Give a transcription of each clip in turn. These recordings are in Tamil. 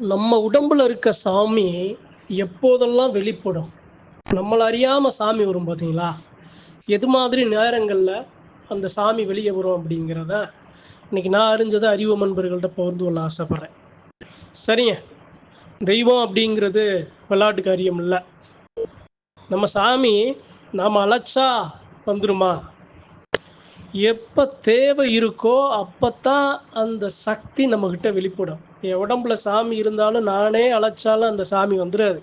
நம்ம உடம்புல இருக்க சாமி எப்போதெல்லாம் வெளிப்படும்? நம்மளை அறியாமல் சாமி வரும் பார்த்தீங்களா எது மாதிரி நேரங்களில் அந்த சாமி வெளியே வரும் அப்படிங்கிறத இன்னைக்கு நான் அறிஞ்சதை அறிவு நண்பர்கள்ட்ட பகிர்ந்து கொள்ள ஆசைப்பட்றேன். சரிங்க. தெய்வம் அப்படிங்கிறது விளையாட்டு காரியம் இல்லை. நம்ம சாமி நாம் அழைச்சா வந்துருமா? எப்போ தேவை இருக்கோ அப்போ தான் அந்த சக்தி நம்மக்கிட்ட வெளிப்படும். என் உடம்புல சாமி இருந்தாலும் நானே அழைச்சாலும் அந்த சாமி வந்துடாது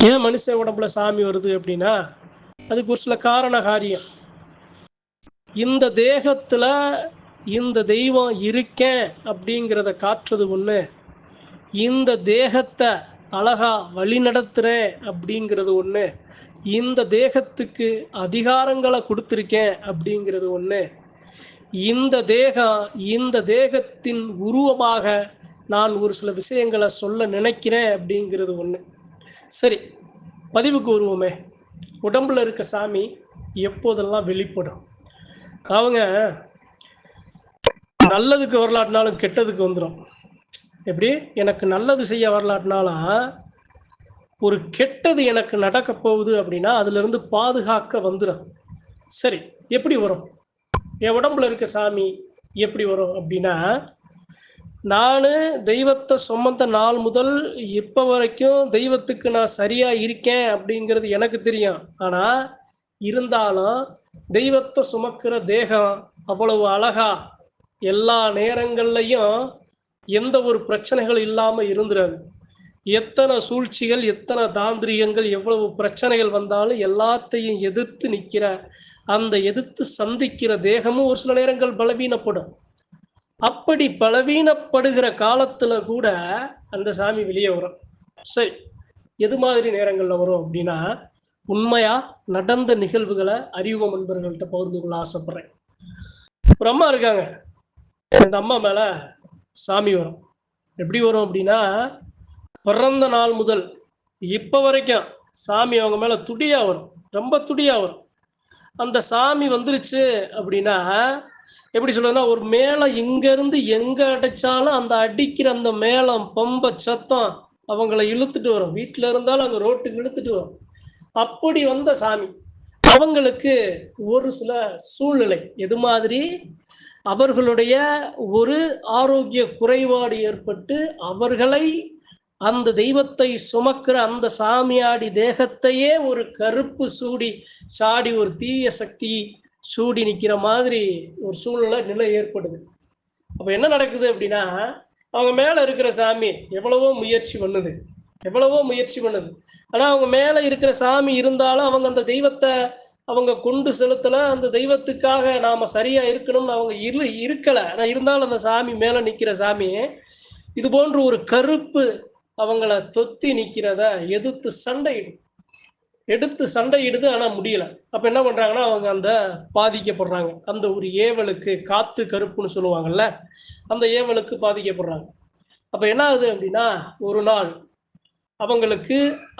ஏன் மனுஷ உடம்புல சாமி வருது அப்படின்னா அதுக்கு ஒரு சில காரண காரியம். இந்த தேகத்தில் இந்த தெய்வம் இருக்கேன் அப்படிங்கிறத காட்டுறது ஒன்று இந்த தேகத்தை அழகா வழி நடத்துகிறேன் அப்படிங்கிறது ஒன்று இந்த தேகத்துக்கு அதிகாரங்களை கொடுத்துருக்கேன் அப்படிங்கிறது ஒன்று இந்த தேகம் இந்த தேகத்தின் உருவமாக நான் ஒரு சில விஷயங்களை சொல்ல நினைக்கிறேன் அப்படிங்கிறது ஒன்று சரி பதிவுக்கு வருவோமே. உடம்புல இருக்க சாமி எப்போதெல்லாம் வெளிப்படும்? அவங்க நல்லதுக்கு வரலாற்றுனாலும் கெட்டதுக்கு வந்துடும் எப்படி? எனக்கு நல்லது செய்ய வரலாட்டினாலும் ஒரு கெட்டது எனக்கு நடக்க போகுது அப்படின்னா அதுலேருந்து பாதுகாக்க வந்துடும் சரி எப்படி வரும்? என் உடம்புல இருக்க சாமி எப்படி வரும் அப்படின்னா நான் தெய்வத்தை சுமந்த நாள் முதல் இப்போ வரைக்கும் தெய்வத்துக்கு நான் சரியாக இருக்கேன் அப்படிங்கிறது எனக்கு தெரியும். ஆனால் இருந்தாலும் தெய்வத்தை சுமக்கிற தேகம் அவ்வளவு அழகா எல்லா நேரங்கள்லையும் எந்த ஒரு பிரச்சனைகள் இல்லாமல் இருந்துடாது எத்தனை சூழ்ச்சிகள் எத்தனை தாந்திரிகங்கள் எவ்வளவு பிரச்சனைகள் வந்தாலும் எல்லாத்தையும் எதிர்த்து நிற்கிற அந்த எதிர்த்து சந்திக்கிற தேகமும் ஒரு சில நேரங்கள் பலவீனப்படும். அப்படி பலவீனப்படுகிற காலத்துல கூட அந்த சாமி வெளியே வரும். சரி எது மாதிரி நேரங்கள்ல வரும் அப்படின்னா உண்மையா நடந்த நிகழ்வுகளை அறிவு நண்பர்கள்ட்ட பகிர்ந்து கொள்ள ஆசைப்படுறேன். ஒரு அம்மா இருக்காங்க. அந்த அம்மா மேல சாமி வரும். எப்படி வரும் அப்படின்னா பிறந்த நாள் முதல் இப்போ வரைக்கும் சாமி அவங்க மேலே துடியாக வரும். ரொம்ப துடியாக வரும். அந்த சாமி வந்துருச்சு அப்படின்னா எப்படி சொல்றதுன்னா ஒரு மேளம் இங்கேருந்து எங்கே அடைச்சாலும் அந்த அடிக்கிற அந்த மேளம் பம்ப சத்தம் அவங்கள இழுத்துட்டு வரும். வீட்டில் இருந்தாலும் அங்கே ரோட்டுக்கு இழுத்துட்டு வரும். அப்படி வந்த சாமி அவங்களுக்கு ஒரு சில சூழ்நிலை. எது மாதிரி? அவர்களுடைய ஒரு ஆரோக்கிய குறைபாடு ஏற்பட்டு அவர்களை அந்த தெய்வத்தை சுமக்கிற அந்த சாமியாடி தேகத்தையே ஒரு கருப்பு சூடி சாடி ஒரு தீய சக்தி சூடி நிற்கிற மாதிரி ஒரு சூழ்நிலை நிலை ஏற்படுது. அப்போ என்ன நடக்குது அப்படின்னா அவங்க மேலே இருக்கிற சாமி எவ்வளவோ முயற்சி பண்ணுது. எவ்வளவோ முயற்சி பண்ணுது. ஆனால் அவங்க மேலே இருக்கிற சாமி இருந்தாலும் அவங்க அந்த தெய்வத்தை அவங்க கொண்டு செலுத்தலை அந்த தெய்வத்துக்காக நாம் சரியாக இருக்கணும்னு அவங்க இரு இருக்கலை. ஆனால் இருந்தாலும் அந்த சாமி மேலே நிற்கிற சாமி இது போன்ற ஒரு கருப்பு அவங்கள தொத்தி நிற்கிறத எதிர்த்து சண்டையிடும். எடுத்து சண்டையிடுது ஆனால் முடியல. அப்போ என்ன பண்ணுறாங்கன்னா அவங்க அந்த பாதிக்கப்படுறாங்க. அந்த ஒரு ஏவலுக்கு காத்து கருப்புன்னு சொல்லுவாங்கல்ல அந்த ஏவலுக்கு பாதிக்கப்படுறாங்க. அப்போ என்ன ஆகுது அப்படின்னா ஒரு நாள் அவங்களுக்கு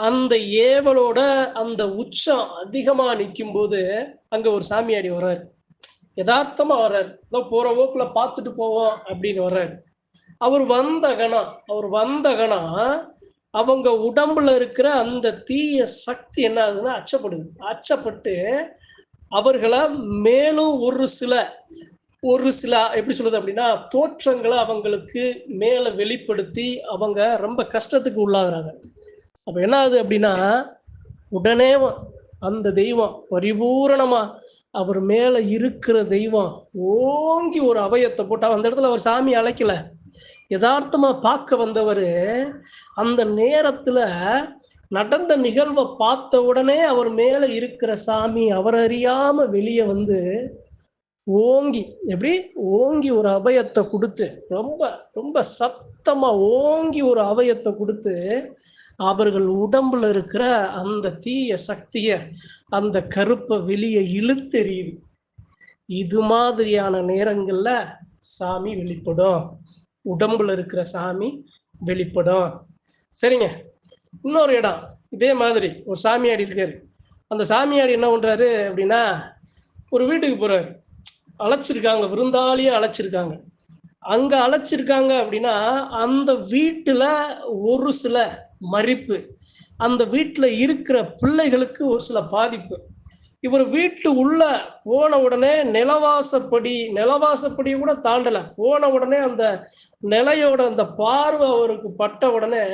அந்த ஏவலோட அந்த உச்சம் அதிகமாக நிற்கும் போது அங்கே ஒரு சாமியாடி வர்றாரு. யதார்த்தமாக வர்றாரு. ஏதோ போகிற போக்குல பார்த்துட்டு போவோம் அப்படின்னு வர்றாரு. அவர் வந்த கணம் அவர் வந்த கணம் அவங்க உடம்புல இருக்கிற அந்த தீய சக்தி என்ன ஆகுதுன்னா அச்சப்படுது. அச்சப்பட்டு அவர்களை மேலும் ஒரு சில ஒரு சில எப்படி சொல்றது அப்படின்னா தோற்றங்களை அவங்களுக்கு மேல வெளிப்படுத்தி அவங்க ரொம்ப கஷ்டத்துக்கு உள்ளாகுறாங்க. அப்ப என்ன ஆகுது அப்படின்னா உடனே அந்த தெய்வம் பரிபூரணமா அவர் மேல இருக்கிற தெய்வம் ஓங்கி ஒரு அவயத்தை போட்டு அந்த இடத்துல அவர் சாமி அழைக்கல. யதார்த்தமாக பார்க்க வந்தவர் அந்த நேரத்தில் நடந்த நிகழ்வை பார்த்த உடனே அவர் மேலே இருக்கிற சாமி அவர் அறியாமல் வெளியே வந்து ஓங்கி எப்படி? ஓங்கி ஒரு அபயத்தை கொடுத்து ரொம்ப ரொம்ப சத்தமாக ஓங்கி ஒரு அபயத்தை கொடுத்து அவர்கள் உடம்புல இருக்கிற அந்த தீய சக்தியை அந்த கருப்பை வெளியே இழுத்தெறியுது இது மாதிரியான நேரங்களில் சாமி வெளிப்படும். உடம்புல இருக்கிற சாமி வெளிப்படும். சரிங்க. இன்னொரு இடம். இதே மாதிரி ஒரு சாமியாடி இருக்காரு. அந்த சாமியாடி என்ன பண்ணுறாரு அப்படின்னா ஒரு வீட்டுக்கு போகிறாரு அழைச்சிருக்காங்க விருந்தாளியே அழைச்சிருக்காங்க. அங்கே அழைச்சிருக்காங்க அப்படின்னா அந்த வீட்டில் ஒரு சில மறிப்பு. அந்த வீட்டில் இருக்கிற பிள்ளைகளுக்கு ஒரு சில பாதிப்பு. இவர் வீட்டு உள்ள போன உடனே நிலவாசப்படி நிலவாசப்படியை கூட தாண்டல. போன உடனே அந்த நிலையோட அந்த பார்வை அவருக்கு பட்ட உடனே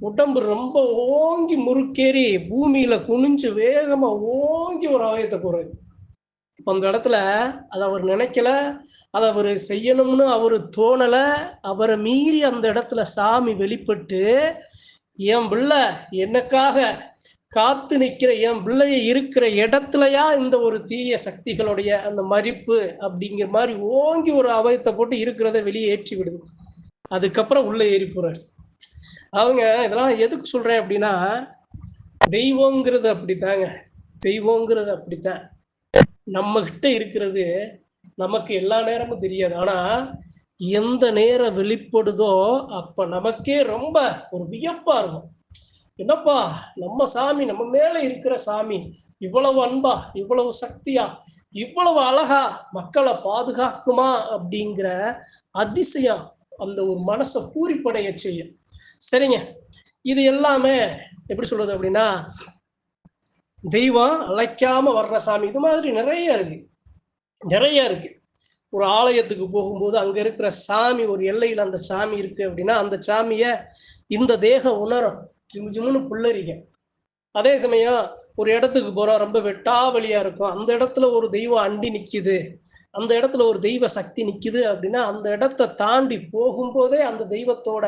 உடம்பு ரொம்ப ஓங்கி முறுக்கேறி பூமியில குனிஞ்சு வேகமா ஓங்கி ஒரு அவயத்தை போறாரு இப்போ அந்த இடத்துல அதை அவர் நினைக்கல அதை அவர் செய்யணும்னு அவர் தோணல அவரை மீறி அந்த இடத்துல சாமி வெளிப்பட்டு என் பிள்ளை எனக்காக காத்து நிற்கிற என் பிள்ளைய இருக்கிற இடத்துலயா இந்த ஒரு தீய சக்திகளுடைய அந்த மறிப்பு அப்படிங்கிற மாதிரி ஓங்கி ஒரு அவயத்தை போட்டு இருக்கிறத வெளியே ஏற்றி விடுது. அதுக்கப்புறம் உள்ள ஏறி போறாரு. அவங்க இதெல்லாம் எதுக்கு சொல்றேன் அப்படின்னா தெய்வங்கிறது அப்படித்தாங்க. தெய்வங்கிறது அப்படித்தான். நம்ம கிட்ட இருக்கிறது நமக்கு எல்லா நேரமும் தெரியாது. ஆனா எந்த நேரம் வெளிப்படுதோ அப்ப நமக்கே ரொம்ப ஒரு வியப்பா இருக்கும். என்னப்பா நம்ம சாமி நம்ம மேல இருக்கிற சாமி இவ்வளவு அன்பா இவ்வளவு சக்தியா இவ்வளவு அழகா மக்களை பாதுகாக்குமா அப்படிங்கிற அதிசயம் அந்த ஒரு மனசை பூரிப்படைய செய்யும். சரிங்க. இது எல்லாமே எப்படி சொல்றது அப்படின்னா தெய்வம் அழைக்காம வர்ற சாமி இது மாதிரி நிறைய இருக்கு. நிறைய இருக்கு. ஒரு ஆலயத்துக்கு போகும்போது அங்க இருக்கிற சாமி ஒரு எல்லையில் அந்த சாமி இருக்கு அப்படின்னா அந்த சாமிய இந்த தேகம் உணரும். ஜிம் ஜிம்னு புல்லரிக்க அதே சமயம் ஒரு இடத்துக்கு போகிறோம் ரொம்ப வெட்டா வழியாக இருக்கும். அந்த இடத்துல ஒரு தெய்வம் அண்டி நிற்கிது அந்த இடத்துல ஒரு தெய்வ சக்தி நிற்கிது அப்படின்னா அந்த இடத்த தாண்டி போகும்போதே அந்த தெய்வத்தோட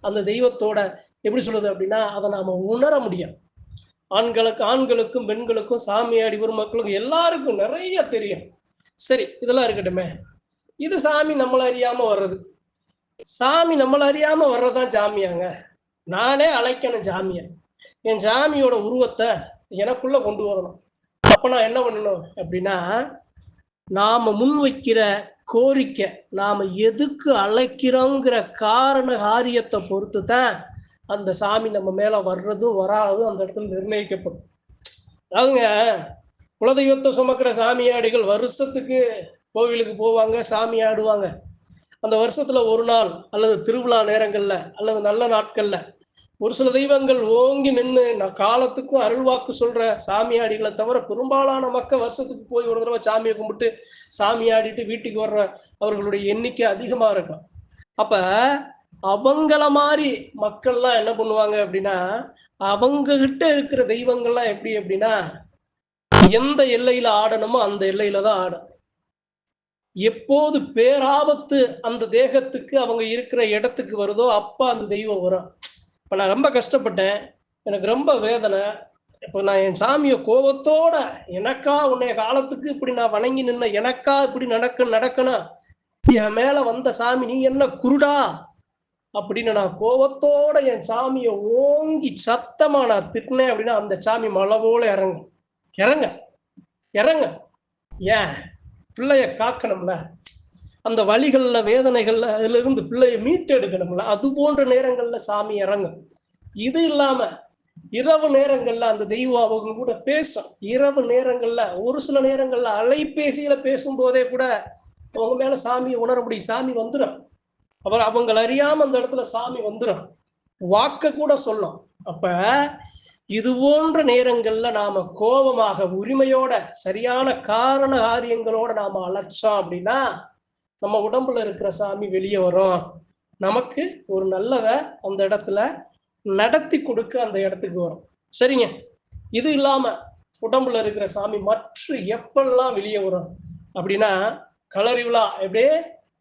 அந்த தெய்வத்தோட எப்படி சொல்லுது அப்படின்னா அதை நாம் உணர முடியும். ஆண்களுக்கு ஆண்களுக்கும் பெண்களுக்கும் சாமியாடி ஒரு மக்களுக்கும் எல்லாருக்கும் நிறைய தெரியும். சரி இதெல்லாம் இருக்கட்டுமே. இது சாமி நம்மளை அறியாமல் வர்றது. சாமி நம்மளை அறியாமல் வர்றதுதான் சாமியாங்க நானே அழைக்கணும் ஜாமியை. என் ஜாமியோட உருவத்தை எனக்குள்ள கொண்டு வரணும். அப்ப நான் என்ன பண்ணணும் அப்படின்னா நாம முன்வைக்கிற கோரிக்கை நாம எதுக்கு அழைக்கிறோங்கிற காரண காரியத்தை பொறுத்து தான் அந்த சாமி நம்ம மேல வர்றதும் வராதும் அந்த இடத்துல நிர்ணயிக்கப்படும். அதாவதுங்க குலதெய்வத்தை சுமக்கிற சாமியாடிகள் வருஷத்துக்கு கோவிலுக்கு போவாங்க சாமி ஆடுவாங்க. அந்த வருஷத்துல ஒரு நாள் அல்லது திருவிழா நேரங்கள்ல அல்லது நல்ல நாட்கள்ல ஒரு சில தெய்வங்கள் ஓங்கி நின்று நான் காலத்துக்கும் அருள்வாக்கு சொல்ற சாமியாடிகளை தவிர பெரும்பாலான மக்கள் வருஷத்துக்கு போய் ஒரு தடவை சாமியை கும்பிட்டு சாமி ஆடிட்டு வீட்டுக்கு வர்ற அவர்களுடைய எண்ணிக்கை அதிகமா இருக்கும். அப்ப அவங்கள மாதிரி மக்கள்லாம் என்ன பண்ணுவாங்க அப்படின்னா அவங்க கிட்ட இருக்கிற தெய்வங்கள்லாம் எப்படி அப்படின்னா எந்த எல்லையில ஆடணுமோ அந்த எல்லையில தான் ஆடும். எப்போது பேராபத்து அந்த தேகத்துக்கு அவங்க இருக்கிற இடத்துக்கு வருதோ அப்போ அந்த தெய்வம் வரும். இப்போ நான் ரொம்ப கஷ்டப்பட்டேன். எனக்கு ரொம்ப வேதனை. இப்போ நான் என் சாமியை கோபத்தோட எனக்கா உன்னைய காலத்துக்கு இப்படி நான் வணங்கி நின்ன எனக்கா இப்படி நடக்க நடக்கணும் என் மேல வந்த சாமி நீ என்ன குருடா? அப்படின்னு நான் கோபத்தோட என் சாமியை ஓங்கி சத்தமா நான் திட்டினேன் அப்படின்னா அந்த சாமி மலை போல இறங்கும். இறங்க. இறங்க. ஏன்? பிள்ளைய காக்கணும்ல. அந்த வழிகள்ல வேதனைகள்ல அதுல இருந்து பிள்ளைய மீட்டெடுக்கணும்ல. அது போன்ற நேரங்கள்ல சாமி இறங்கும். இது இல்லாம இரவு நேரங்கள்ல அந்த தெய்வம் அவங்க கூட பேசும். இரவு நேரங்கள்ல ஒரு சில நேரங்கள்ல அலைபேசியில பேசும்போதே கூட அவங்க மேல சாமியை உணர முடியும் சாமி வந்துடும் அப்புறம் அவங்கள அறியாம அந்த இடத்துல சாமி வந்துடும் வாக்க கூட சொல்லும். அப்ப இது போன்ற நேரங்கள்ல நாம கோபமாக உரிமையோட சரியான காரண காரியங்களோட நாம அழைச்சோம் அப்படின்னா நம்ம உடம்புல இருக்கிற சாமி வெளியே வரும். நமக்கு ஒரு நல்லத அந்த இடத்துல நடத்தி கொடுக்க அந்த இடத்துக்கு வரும். சரிங்க? இது இல்லாம உடம்புல இருக்கிற சாமி மற்ற எப்பெல்லாம் வெளியே வரும்? அப்படின்னா கலரி விழா எப்படியே?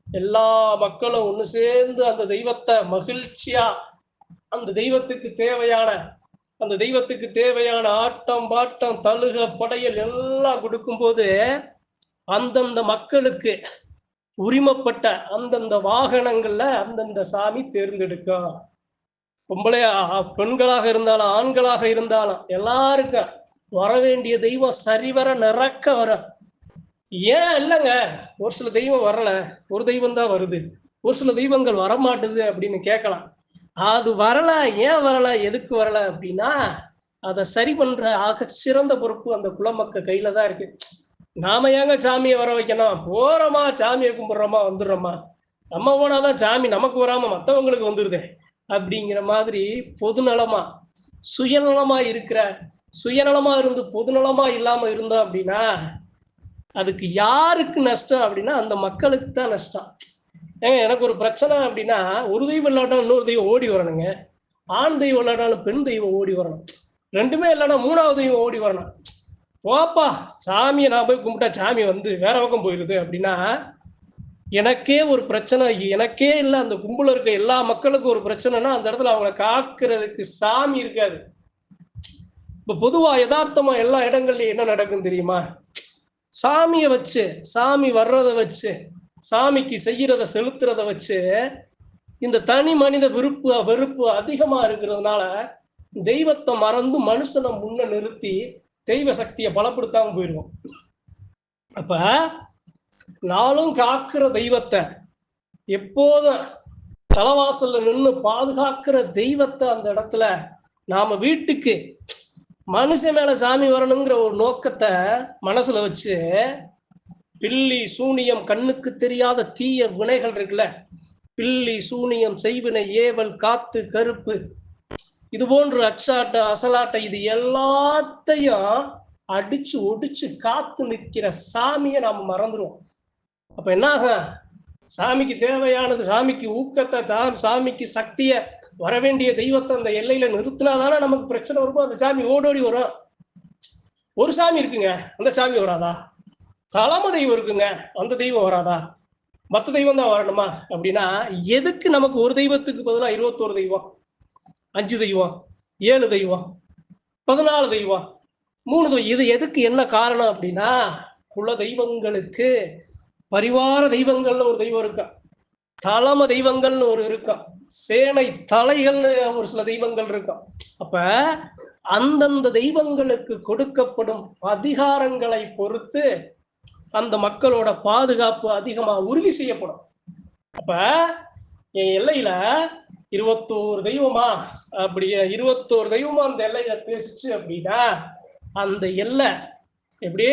எல்லா மக்களும் ஒன்று சேர்ந்து அந்த தெய்வத்தை மகிழ்ச்சியா அந்த தெய்வத்துக்கு தேவையான அந்த தெய்வத்துக்கு தேவையான ஆட்டம் பாட்டம் தழுக படையல் எல்லாம் கொடுக்கும்போது அந்தந்த மக்களுக்கு உரிமப்பட்ட அந்தந்த வாகனங்கள்ல அந்தந்த சாமி தேர்ந்தெடுக்கும். பொம்பளையா பெண்களாக இருந்தாலும் ஆண்களாக இருந்தாலும் எல்லாருக்கும் வர வேண்டிய தெய்வம் சரிவர நிறக்க வர. ஏன் இல்லைங்க? ஒரு சில தெய்வம் வரல. ஒரு தெய்வம் தான் வருது. ஒரு சில தெய்வங்கள் வரமாட்டுது அப்படின்னு கேட்கலாம். அது வரல ஏன் வரல எதுக்கு வரல அப்படின்னா அதை சரி பண்ற ஆக சிறந்த பொறுப்பு அந்த குலமக்க கையில தான் இருக்கு. நாம ஏங்க சாமியை வர வைக்கணும்? போறோமா சாமியை கும்பிடுறோமா வந்துடுறோமா? நம்ம போனாதான் சாமி நமக்கு வராம மற்றவங்களுக்கு வந்துருதே அப்படிங்கிற மாதிரி பொதுநலமா சுயநலமா இருக்கிற சுயநலமா இருந்து பொதுநலமா இல்லாம இருந்தோம் அப்படின்னா அதுக்கு யாருக்கு நஷ்டம் அப்படின்னா அந்த மக்களுக்கு தான் நஷ்டம். ஏங்க எனக்கு ஒரு பிரச்சனை அப்படின்னா ஒரு தெய்வம் இல்லாட்டாலும் இன்னொரு தெய்வம் ஓடி வரணுங்க. ஆண் தெய்வம் இல்லாட்டாலும் பெண் தெய்வம் ஓடி வரணும். ரெண்டுமே இல்லைன்னா மூணாவது தெய்வம் ஓடி வரணும். போப்பா சாமியை நான் போய் கும்பிட்டா சாமி வந்து வேற பக்கம் போயிடுது அப்படின்னா எனக்கே ஒரு பிரச்சனை. எனக்கே இல்லை அந்த கும்பல இருக்க எல்லா மக்களுக்கும் ஒரு பிரச்சனைனா அந்த இடத்துல அவங்கள காக்கிறதுக்கு சாமி இருக்காது. இப்போ பொதுவாக யதார்த்தமா எல்லா இடங்கள்லையும் என்ன நடக்கும் தெரியுமா? சாமியை வச்சு சாமி வர்றதை வச்சு சாமிக்கு செய்யறத செலுத்துறத வச்சு இந்த தனி மனித விருப்பு வெறுப்பு அதிகமா இருக்கிறதுனால தெய்வத்தை மறந்து மனுஷனை முன்ன நிறுத்தி தெய்வ சக்தியை பலப்படுத்தாம போயிடுவோம் அப்ப நாளும் காக்கிற தெய்வத்தை எப்போதும் தலவாசல்ல நின்று பாதுகாக்கிற தெய்வத்தை அந்த இடத்துல நாம வீட்டுக்கு மனுஷன் மேல சாமி வரணுங்கிற ஒரு நோக்கத்தை மனசுல வச்சு பில்லி சூனியம் கண்ணுக்கு தெரியாத தீய வினைகள் இருக்குல்ல? பில்லி சூனியம் செய்வினை ஏவல் காத்து கருப்பு. இது போன்ற அச்சாட்ட அசலாட்ட இது எல்லாத்தையும் அடிச்சு ஒடிச்சு காத்து நிற்கிற சாமியை நாம் மறந்துடுவோம் அப்ப என்னாகும் சாமிக்கு தேவையானது சாமிக்கு ஊக்கத்தை தான் சாமிக்கு சக்தியை வர வேண்டிய தெய்வத்தை அந்த எல்லையில நிறுத்தினா தானே நமக்கு பிரச்சனை வருமோ? அந்த சாமி ஓடோடி வரும். ஒரு சாமி இருக்குங்க. அந்த சாமி வராதா? தலைமை தெய்வம் இருக்குங்க. அந்த தெய்வம் வராதா? மற்ற தெய்வம் தான் வரணுமா? அப்படின்னா எதுக்கு நமக்கு ஒரு தெய்வத்துக்கு பதிலாக இருபத்தோரு தெய்வம்? அஞ்சு தெய்வம் ஏழு தெய்வம் பதினாலு தெய்வம் மூணு தெய்வம். இது எதுக்கு என்ன காரணம் அப்படின்னா குல தெய்வங்களுக்கு பரிவார தெய்வங்கள்னு ஒரு தெய்வம் இருக்கா? தலைமை தெய்வங்கள்னு ஒரு இருக்கும் சேனை தலைகள்னு ஒரு சில தெய்வங்கள் இருக்கும் அப்ப அந்தந்த தெய்வங்களுக்கு கொடுக்கப்படும் அதிகாரங்களை பொறுத்து அந்த மக்களோட பாதுகாப்பு அதிகமா உறுதி செய்யப்படும். அப்ப என் எல்லையில இருபத்தோரு தெய்வமா அப்படி இருபத்தோரு தெய்வமா அந்த எல்லையில பேசிச்சு அப்படின்னா அந்த எல்லை எப்படி?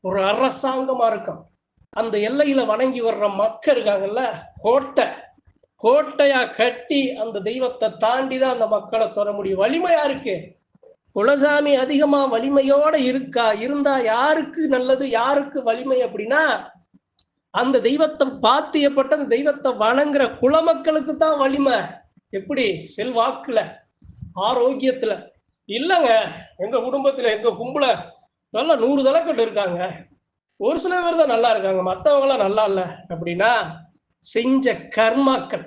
ஒரு அரசாங்கமா இருக்கும். அந்த எல்லையில வணங்கி வர்ற மக்கள் இருக்காங்கல்ல கோட்டை. கோட்டையா கட்டி அந்த தெய்வத்தை தாண்டி தான் அந்த மக்களை தொட முடியும். வலிமையா இருக்கு. குலசாமி அதிகமா வலிமையோட இருக்கா? இருந்தா யாருக்கு நல்லது யாருக்கு வலிமை அப்படின்னா அந்த தெய்வத்தை பாத்தியப்பட்ட அந்த தெய்வத்தை வணங்குற குலமக்களுக்கு தான் வலிமை. எப்படி? செல்வாக்குல ஆரோக்கியத்துல. இல்லைங்க எங்க குடும்பத்துல எங்க கும்பல நல்லா நூறு தலைக்கட்டு இருக்காங்க. ஒரு சில பேர் தான் நல்லா இருக்காங்க. மற்றவங்களாம் நல்லா இல்லை அப்படின்னா செஞ்ச கர்மாக்கள்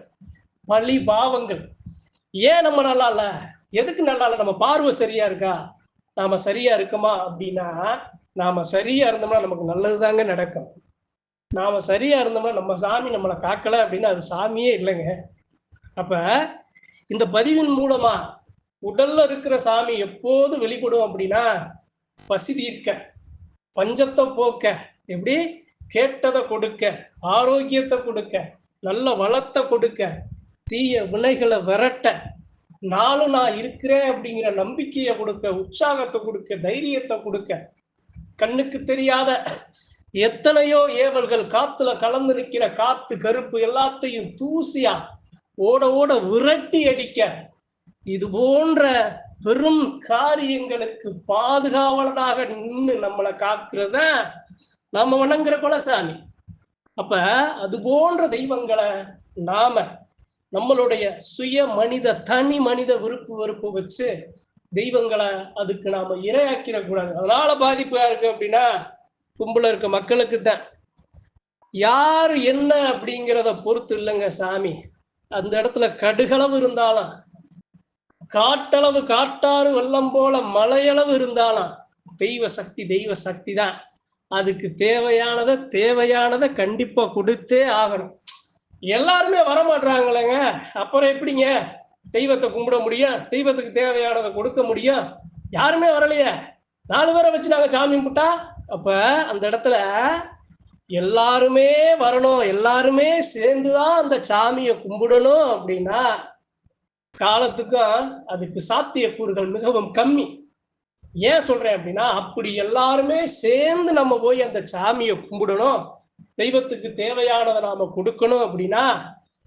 பழி பாவங்கள். ஏன் நம்ம நல்லா இல்லை? எதுக்கு நல்லா இல்லை நம்ம பார்வை சரியா இருக்கா? நாம சரியா இருக்கோமா அப்படின்னா நாம சரியா இருந்தோம்னா நமக்கு நல்லதுதாங்க நடக்கும். நாம சரியா இருந்தோம்னா நம்ம சாமி நம்மளை காக்கல அப்படின்னா அது சாமியே இல்லைங்க. அப்ப இந்த பதிவின் மூலமா உடல்ல இருக்கிற சாமி எப்போது வெளிப்படும் அப்படின்னா பசி தீர்க்க பஞ்சத்தை போக்க எப்படி? கேட்டதை கொடுக்க ஆரோக்கியத்தை கொடுக்க நல்ல வளத்தை கொடுக்க தீய வினைகளை விரட்ட நாளும் நான் இருக்கிறேன் அப்படிங்கிற நம்பிக்கையை கொடுக்க உற்சாகத்தை கொடுக்க தைரியத்தை கொடுக்க கண்ணுக்கு தெரியாத எத்தனையோ ஏவல்கள் காத்துல கலந்து நிற்கிற காத்து கருப்பு எல்லாத்தையும் தூசியா ஓட ஓட விரட்டி அடிக்க. இது போன்ற பெரும் காரியங்களுக்கு பாதுகாவலனாக நின்று நம்மளை காக்கிறத நாம வணங்குற குலசாமி. அப்ப அது போன்ற தெய்வங்களை நாம நம்மளுடைய சுய மனித தனி மனித விருப்பு வெறுப்பு வச்சு தெய்வங்களை அதுக்கு நாம இரையாக்கிட கூடாது. அதனால பாதிப்பா இருக்கு அப்படின்னா கும்பல இருக்க மக்களுக்கு தான் யார் என்ன அப்படிங்கிறத பொறுத்து இல்லைங்க சாமி. அந்த இடத்துல கடுகளவு இருந்தாலும் காட்டளவு காட்டாறு வெள்ளம் போல மலையளவு இருந்தாலும் தெய்வ சக்தி தெய்வ சக்தி தான் அதுக்கு தேவையானதை தேவையானதை கண்டிப்பா கொடுத்தே ஆகணும். எல்லாருமே வரமாட்டாங்களேங்க அப்புறம் எப்படிங்க? தெய்வத்தை கும்பிட முடியும் தெய்வத்துக்கு தேவையானதை கொடுக்க முடியும் யாருமே வரலையே. நாலு பேரை வச்சு நாங்கள் சாமி கும்பிட்டா அப்போ அந்த இடத்துல எல்லாருமே வரணும் எல்லாருமே சேர்ந்துதான் அந்த சாமியை கும்பிடணும் அப்படின்னா காலத்துக்கும் அதுக்கு சாத்தியக்கூறுகள் மிகவும் கம்மி. ஏன் சொல்றேன் அப்படின்னா அப்படி எல்லாருமே சேர்ந்து நம்ம போய் அந்த சாமியை கும்பிடணும். தெய்வத்துக்கு தேவையானதை நாம கொடுக்கணும் அப்படின்னா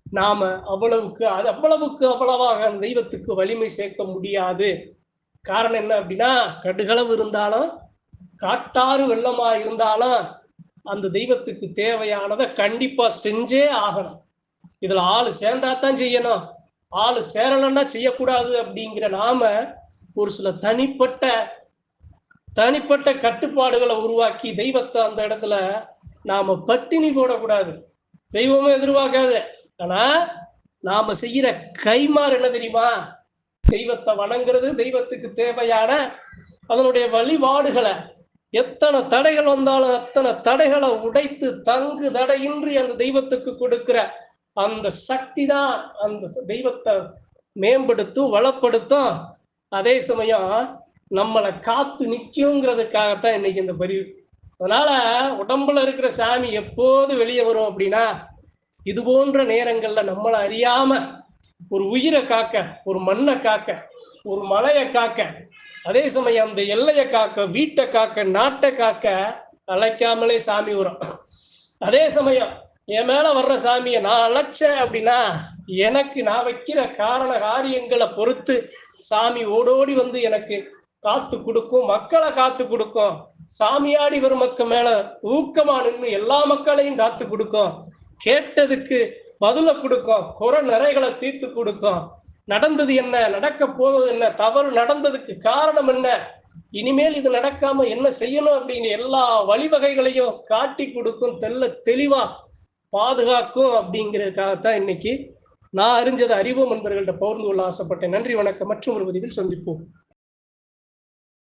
நாம அவ்வளவுக்கு அது அவ்வளவுக்கு அவ்வளவாக அந்த தெய்வத்துக்கு வலிமை சேர்க்க முடியாது. காரணம் என்ன அப்படின்னா கடுகளவு இருந்தாலும் காட்டாறு வெள்ளமா இருந்தாலும் அந்த தெய்வத்துக்கு தேவையானதை கண்டிப்பா செஞ்சே ஆகணும். இதுல ஆளு சேர்ந்தா தான் செய்யணும். ஆளு சேரலன்னா செய்யக்கூடாது அப்படிங்கிற நாம ஒரு சில தனிப்பட்ட தனிப்பட்ட கட்டுப்பாடுகளை உருவாக்கி தெய்வத்தை அந்த இடத்துல நாம பட்டினி போடக்கூடாது. தெய்வமும் எதிர்பார்க்காது. ஆனா நாம செய்யற கைமாறு என்ன தெரியுமா? தெய்வத்தை வணங்குறது தெய்வத்துக்கு தேவையான அதனுடைய வழிபாடுகளை. எத்தனை தடைகள் வந்தாலும் அத்தனை தடைகளை உடைத்து தங்கு தடையின்றி அந்த தெய்வத்துக்கு கொடுக்கிற அந்த சக்தி தான் அந்த தெய்வத்தை மேம்படுத்தும் வளப்படுத்தும். அதே சமயம் நம்மளை காத்து நிற்குங்கிறதுக்காகத்தான் இன்னைக்கு இந்த பதிவு அதனால உடம்புல இருக்கிற சாமி எப்போது வெளியே வரும் அப்படின்னா இது போன்ற நேரங்கள்ல நம்மளை அறியாம ஒரு உயிரை காக்க ஒரு மண்ணை காக்க ஒரு மலையை காக்க அதே சமயம் அந்த எல்லையை காக்க வீட்டை காக்க நாட்டை காக்க அழைக்காமலே சாமி வரும். அதே சமயம் என் மேல வர்ற சாமியை நான் அழைச்சேன் அப்படின்னா எனக்கு நான் வைக்கிற காரண காரியங்களை பொறுத்து சாமி ஓடோடி வந்து எனக்கு காத்து கொடுக்கும் மக்களை காத்து கொடுக்கும். சாமியாடி வரும் மக்கள் மேல ஊக்கமா நின்று எல்லா மக்களையும் காத்து கொடுக்கும். கேட்டதுக்கு பதில கொடுக்கும். குறை நிறைகளை தீர்த்து கொடுக்கும். நடந்தது என்ன? நடக்க போவது என்ன? தவறு நடந்ததுக்கு காரணம் என்ன? இனிமேல் இது நடக்காம என்ன செய்யணும் அப்படின்னு எல்லா வழிவகைகளையும் காட்டி கொடுக்கும் தெல்ல தெளிவா பாதுகாக்கும் அப்படிங்கிறதுக்காகத்தான் இன்னைக்கு நான் அறிஞ்சதை அறிவோம் நண்பர்கள்ட்ட பகிர்ந்து கொள்ள ஆசைப்பட்டேன். நன்றி வணக்கம். மற்றும் ஒரு பதிவில் சந்திப்போம்.